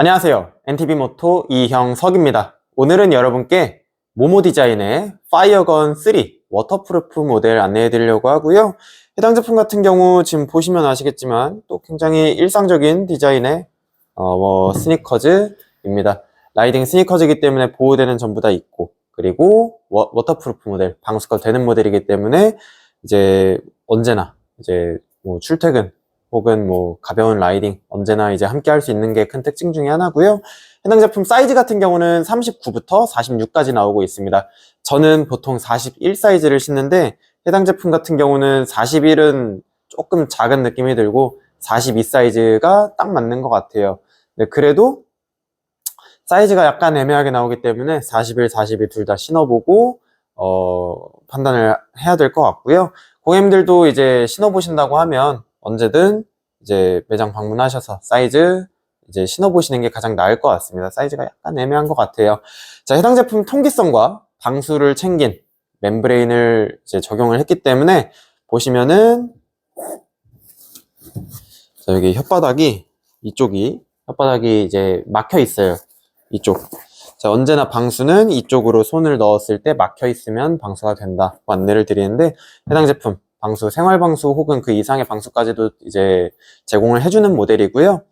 안녕하세요. NTV모토 이형석입니다. 오늘은 여러분께 모모 디자인의 파이어건 3 워터프루프 모델 안내해 드리려고 하고요. 해당 제품 같은 경우 지금 보시면 아시겠지만 또 굉장히 일상적인 디자인의 어, 뭐 스니커즈입니다. 라이딩 스니커즈이기 때문에 보호대는 전부 다 있고 그리고 워, 워터프루프 모델 방수가 되는 모델이기 때문에 이제 언제나 이제 뭐 출퇴근 혹은 뭐 가벼운 라이딩 언제나 이제 함께 할 수 있는 게 큰 특징 중에 하나고요. 해당 제품 사이즈 같은 경우는 39부터 46까지 나오고 있습니다. 저는 보통 41 사이즈를 신는데 해당 제품 같은 경우는 41은 조금 작은 느낌이 들고 42 사이즈가 딱 맞는 것 같아요. 네, 그래도 사이즈가 약간 애매하게 나오기 때문에 41, 42 둘 다 신어보고 어, 판단을 해야 될 것 같고요. 고객님들도 이제 신어보신다고 하면 언제든 이제 매장 방문하셔서 사이즈 이제 신어보시는 게 가장 나을 것 같습니다. 사이즈가 약간 애매한 것 같아요. 자, 해당 제품 통기성과 방수를 챙긴 멤브레인을 이제 적용을 했기 때문에 보시면은 자, 여기 혓바닥이 이쪽이 혓바닥이 이제 막혀 있어요. 이쪽. 자, 언제나 방수는 이쪽으로 손을 넣었을 때 막혀 있으면 방수가 된다. 고 안내를 드리는데 해당 제품 방수, 생활 방수 혹은 그 이상의 방수까지도 이제 제공을 해주는 모델이고요.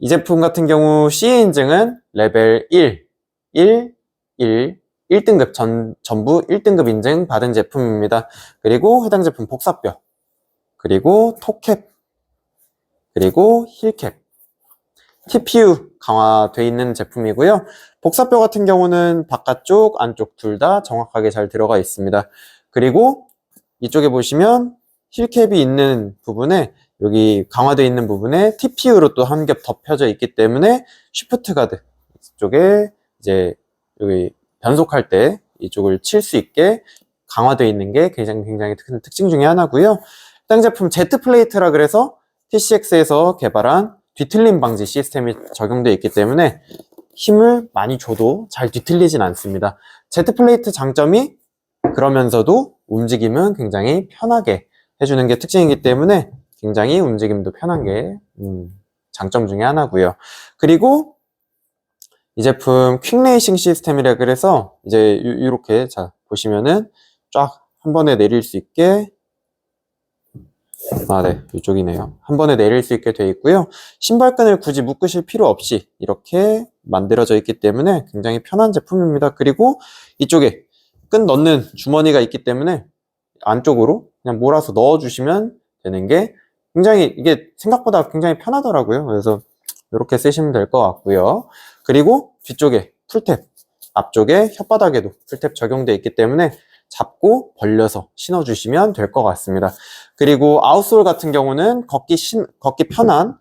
이 제품 같은 경우 CE 인증은 레벨 1, 1, 1, 1등급 전, 전부 1등급 인증 받은 제품입니다. 그리고 해당 제품 복사뼈, 그리고 토캡, 그리고 힐캡, TPU 강화되어 있는 제품이고요. 복사뼈 같은 경우는 바깥쪽, 안쪽 둘 다 정확하게 잘 들어가 있습니다. 그리고 이쪽에 보시면 힐캡이 있는 부분에 여기 강화되어 있는 부분에 TPU로 또 한 겹 덮여져 있기 때문에 쉬프트 가드 쪽에 이제 여기 변속할 때 이쪽을 칠 수 있게 강화되어 있는 게 굉장히 굉장히 큰 특징 중에 하나고요. 해당 제품 Z 플레이트라 그래서 TCX에서 개발한 뒤틀림 방지 시스템이 적용되어 있기 때문에 힘을 많이 줘도 잘 뒤틀리진 않습니다. Z 플레이트 장점이 그러면서도 움직임은 굉장히 편하게 해주는 게 특징이기 때문에 굉장히 움직임도 편한 게 음, 장점 중에 하나고요. 그리고 이 제품 퀵레이싱 시스템이라 그래서 이제 이렇게 자 보시면은 쫙 한 번에 내릴 수 있게 아, 네. 이쪽이네요. 한 번에 내릴 수 있게 되어 있고요. 신발끈을 굳이 묶으실 필요 없이 이렇게 만들어져 있기 때문에 굉장히 편한 제품입니다. 그리고 이쪽에 끈 넣는 주머니가 있기 때문에 안쪽으로 그냥 몰아서 넣어주시면 되는 게 굉장히 이게 생각보다 굉장히 편하더라고요. 그래서 이렇게 쓰시면 될 것 같고요. 그리고 뒤쪽에 풀탭, 앞쪽에 혓바닥에도 풀탭 적용되어 있기 때문에 잡고 벌려서 신어주시면 될 것 같습니다. 그리고 아웃솔 같은 경우는 걷기 신, 걷기 편한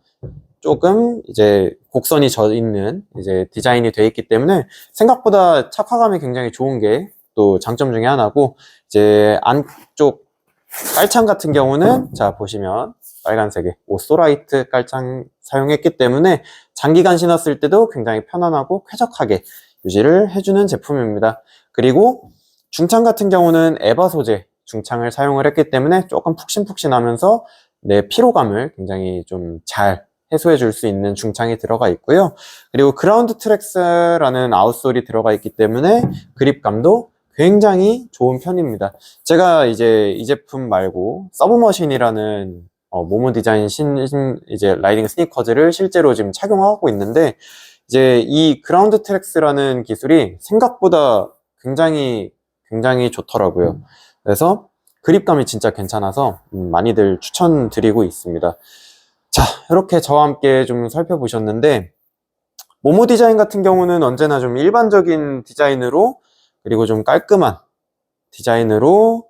조금 이제 곡선이 져 있는 이제 디자인이 되어 있기 때문에 생각보다 착화감이 굉장히 좋은 게 또 장점 중에 하나고 이제 안쪽 깔창 같은 경우는 자 보시면 빨간색의 오소라이트 깔창 사용했기 때문에 장기간 신었을 때도 굉장히 편안하고 쾌적하게 유지를 해주는 제품입니다. 그리고 중창 같은 경우는 에바 소재 중창을 사용을 했기 때문에 조금 푹신푹신하면서 내 피로감을 굉장히 좀 잘 해소해 줄 수 있는 중창이 들어가 있고요. 그리고 그라운드 트랙스라는 아웃솔이 들어가 있기 때문에 그립감도 굉장히 좋은 편입니다. 제가 이제 이 제품 말고 서브머신이라는 어, 모모 디자인 신, 신 이제 라이딩 스니커즈를 실제로 지금 착용하고 있는데 이제 이 그라운드 트랙스라는 기술이 생각보다 굉장히 굉장히 좋더라고요. 그래서 그립감이 진짜 괜찮아서 음, 많이들 추천드리고 있습니다. 자, 이렇게 저와 함께 좀 살펴보셨는데 모모 디자인 같은 경우는 언제나 좀 일반적인 디자인으로 그리고 좀 깔끔한 디자인으로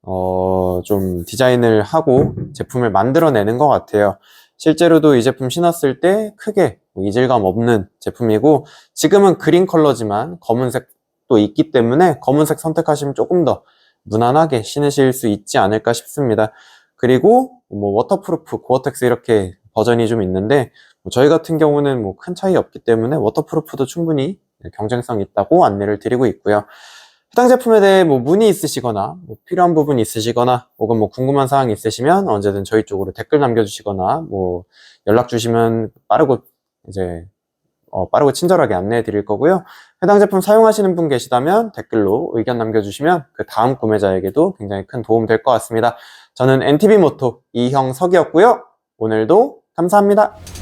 어, 좀 디자인을 하고 제품을 만들어내는 것 같아요. 실제로도 이 제품 신었을 때 크게 뭐 이질감 없는 제품이고 지금은 그린 컬러지만 검은색도 있기 때문에 검은색 선택하시면 조금 더 무난하게 신으실 수 있지 않을까 싶습니다. 그리고 뭐 워터프루프, 고어텍스 이렇게 버전이 좀 있는데 뭐 저희 같은 경우는 뭐 큰 차이 없기 때문에 워터프루프도 충분히 경쟁성 있다고 안내를 드리고 있고요. 해당 제품에 대해 뭐 문의 있으시거나 뭐 필요한 부분 있으시거나 혹은 뭐 궁금한 사항 있으시면 언제든 저희 쪽으로 댓글 남겨주시거나 뭐 연락 주시면 빠르고 이제 어, 빠르고 친절하게 안내해 드릴 거고요. 해당 제품 사용하시는 분 계시다면 댓글로 의견 남겨주시면 그 다음 구매자에게도 굉장히 큰 도움 될 것 같습니다. 저는 NTV 모토 이형석이었고요. 오늘도 감사합니다.